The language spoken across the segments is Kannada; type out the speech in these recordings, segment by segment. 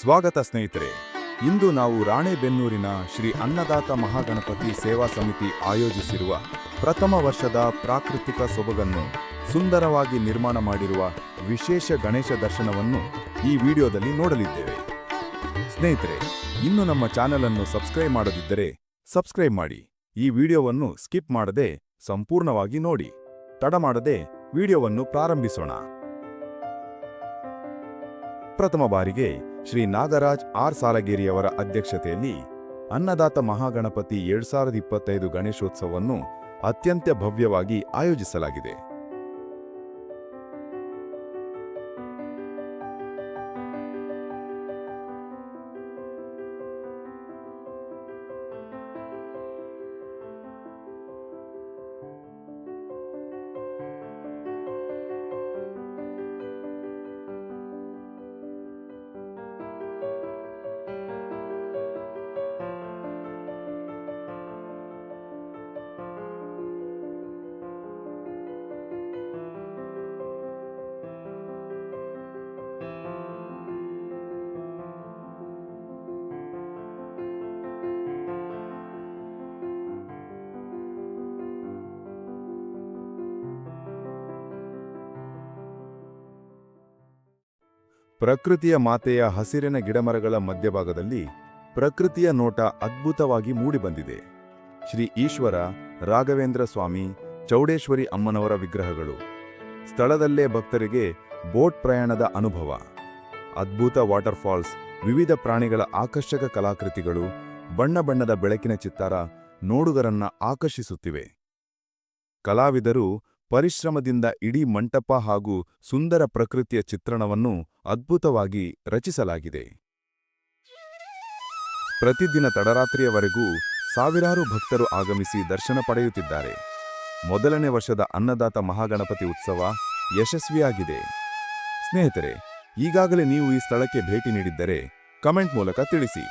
ಸ್ವಾಗತ ಸ್ನೇಹಿತರೆ, ಇಂದು ನಾವು ರಾಣೆಬೆನ್ನೂರಿನ ಶ್ರೀ ಅನ್ನದಾತ ಮಹಾಗಣಪತಿ ಸೇವಾ ಸಮಿತಿ ಆಯೋಜಿಸಿರುವ ಪ್ರಥಮ ವರ್ಷದ ಪ್ರಾಕೃತಿಕ ಸೊಬಗನ್ನು ಸುಂದರವಾಗಿ ನಿರ್ಮಾಣ ಮಾಡಿರುವ ವಿಶೇಷ ಗಣೇಶ ದರ್ಶನವನ್ನು ಈ ವಿಡಿಯೋದಲ್ಲಿ ನೋಡಲಿದ್ದೇವೆ. ಸ್ನೇಹಿತರೆ, ಇನ್ನು ನಮ್ಮ ಚಾನೆಲ್ ಅನ್ನು ಸಬ್ಸ್ಕ್ರೈಬ್ ಮಾಡದಿದ್ದರೆ ಸಬ್ಸ್ಕ್ರೈಬ್ ಮಾಡಿ. ಈ ವಿಡಿಯೋವನ್ನು ಸ್ಕಿಪ್ ಮಾಡದೆ ಸಂಪೂರ್ಣವಾಗಿ ನೋಡಿ. ತಡ ಮಾಡದೆ ವಿಡಿಯೋವನ್ನು ಪ್ರಾರಂಭಿಸೋಣ. ಪ್ರಥಮ ಬಾರಿಗೆ ಶ್ರೀ ನಾಗರಾಜ್ ಆರ್ ಸಾಲಗೇರಿಯವರ ಅಧ್ಯಕ್ಷತೆಯಲ್ಲಿ ಅನ್ನದಾತ ಮಹಾಗಣಪತಿ ಎರಡ್ ಸಾವಿರದ ಇಪ್ಪತ್ತೈದು ಗಣೇಶೋತ್ಸವವನ್ನು ಅತ್ಯಂತ ಭವ್ಯವಾಗಿ ಆಯೋಜಿಸಲಾಗಿದೆ. ಪ್ರಕೃತಿಯ ಮಾತೆಯ ಹಸಿರಿನ ಗಿಡಮರಗಳ ಮಧ್ಯಭಾಗದಲ್ಲಿ ಪ್ರಕೃತಿಯ ನೋಟ ಅದ್ಭುತವಾಗಿ ಮೂಡಿಬಂದಿದೆ. ಶ್ರೀ ಈಶ್ವರ, ರಾಘವೇಂದ್ರ ಸ್ವಾಮಿ, ಚೌಡೇಶ್ವರಿ ಅಮ್ಮನವರ ವಿಗ್ರಹಗಳು. ಸ್ಥಳದಲ್ಲೇ ಭಕ್ತರಿಗೆ ಬೋಟ್ ಪ್ರಯಾಣದ ಅನುಭವ. ಅದ್ಭುತ ವಾಟರ್ಫಾಲ್ಸ್, ವಿವಿಧ ಪ್ರಾಣಿಗಳ ಆಕರ್ಷಕ ಕಲಾಕೃತಿಗಳು, ಬಣ್ಣ ಬಣ್ಣದ ಬೆಳಕಿನ ಚಿತ್ತಾರ ನೋಡುಗರನ್ನ ಆಕರ್ಷಿಸುತ್ತಿವೆ. ಕಲಾವಿದರು ಪರಿಶ್ರಮದಿಂದ ಇಡೀ ಮಂಟಪ ಹಾಗೂ ಸುಂದರ ಪ್ರಕೃತಿಯ ಚಿತ್ರಣವನ್ನು ಅದ್ಭುತವಾಗಿ ರಚಿಸಲಾಗಿದೆ. ಪ್ರತಿದಿನ ತಡರಾತ್ರಿಯವರೆಗೂ ಸಾವಿರಾರು ಭಕ್ತರು ಆಗಮಿಸಿ ದರ್ಶನ ಪಡೆಯುತ್ತಿದ್ದಾರೆ. ಮೊದಲನೇ ವರ್ಷದ ಅನ್ನದಾತ ಮಹಾಗಣಪತಿ ಉತ್ಸವ ಯಶಸ್ವಿಯಾಗಿದೆ. ಸ್ನೇಹಿತರೆ, ಈಗಾಗಲೇ ನೀವು ಈ ಸ್ಥಳಕ್ಕೆ ಭೇಟಿ ನೀಡಿದ್ದರೆ ಕಮೆಂಟ್ ಮೂಲಕ ತಿಳಿಸಿ.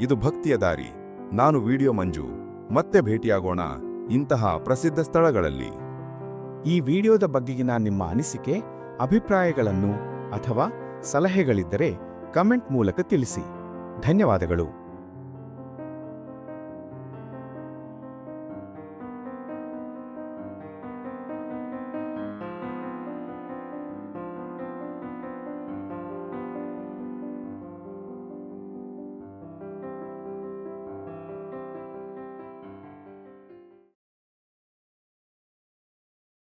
ಇದು ಭಕ್ತಿಯ ದಾರಿ. ನಾನು ವಿಡಿಯೋ ಮಂಜು. ಮತ್ತೆ ಭೇಟಿಯಾಗೋಣ ಇಂತಹ ಪ್ರಸಿದ್ಧ ಸ್ಥಳಗಳಲ್ಲಿ. ಈ ವಿಡಿಯೋದ ಬಗ್ಗೆಗಿನ ನಿಮ್ಮ ಅನಿಸಿಕೆ, ಅಭಿಪ್ರಾಯಗಳನ್ನು ಅಥವಾ ಸಲಹೆಗಳಿದ್ದರೆ ಕಮೆಂಟ್ ಮೂಲಕ ತಿಳಿಸಿ. ಧನ್ಯವಾದಗಳು.